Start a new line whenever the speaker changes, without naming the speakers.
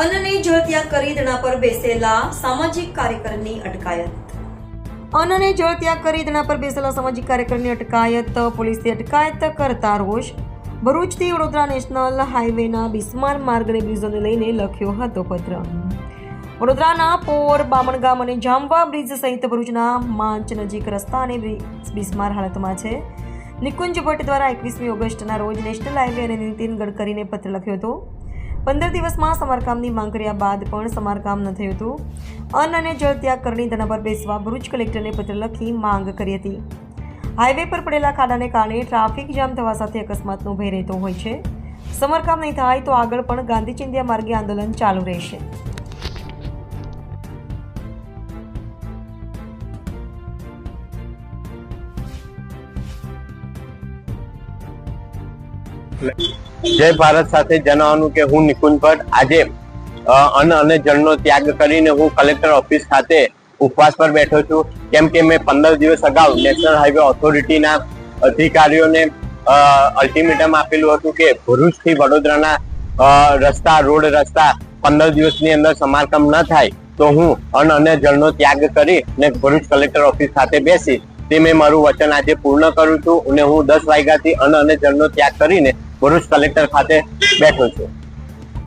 અન્નને જળત્યાગ કરી ધરણા પર બેસેલા સામાજિક કાર્યકરની અટકાયત. અન્નને જળત્યાગ કરી ધરણા પર બેસેલા સામાજિક કાર્યકરની અટકાયત, પોલીસે અટકાયત કરતા રોજ ભરૂચથી વડોદરા નેશનલ હાઈવેના બિસ્માર માર્ગને બ્રિજોને લઈને લખ્યો હતો પત્ર. વડોદરાના પોર બામણગામ અને જામવા બ્રિજ સહિત ભરૂચના માંચ નજીક રસ્તા અને બિસ્માર હાલતમાં છે. નિકુંજ ભટ્ટ દ્વારા એકવીસમી ઓગસ્ટના રોજ નેશનલ હાઈવે અને નીતિન ગડકરીને પત્ર લખ્યો હતો. પંદર દિવસમાં સમારકામની માંગ કર્યા બાદ પણ સમારકામ ન થયું હતું. અન્ન અને જળ ત્યાગ કરણી તેના પર બેસવા ભરૂચ કલેક્ટરને પત્ર લખી માંગ કરી હતી. હાઈવે પર પડેલા ખાડાને કારણે ટ્રાફિક જામ થવા સાથે અકસ્માતનો ભય રહેતો હોય છે. સમારકામ નહીં થાય તો આગળ પણ ગાંધી ચિંધ્યા માર્ગે આંદોલન ચાલુ રહેશે.
જય ભારત સાથે જણાવવાનું કે હું નિકુંજ ભટ્ટ. આજે અન્ન અને જળનો ત્યાગ કરીને હું કલેક્ટર ઓફિસ ખાતે ઉપવાસ પર બેઠો છું. કેમ કે મેં પંદર દિવસ અગાઉ નેશનલ હાઈવે ઓથોરિટીના અધિકારીઓને અલ્ટિમેટમ આપેલું હતું કે ભરૂચથી વડોદરાના રસ્તા, રોડ રસ્તા પંદર દિવસની અંદર સમારકામ ન થાય તો હું અન્ન અને જળનો ત્યાગ કરી ને ભરૂચ કલેક્ટર ઓફિસ ખાતે બેસી. તે મેં મારું વચન આજે પૂર્ણ કરું છું અને હું દસ વાગ્યાથી અન્ન અને જળનો ત્યાગ કરીને ભરૂચ કલેક્ટર ખાતે બેઠો છું.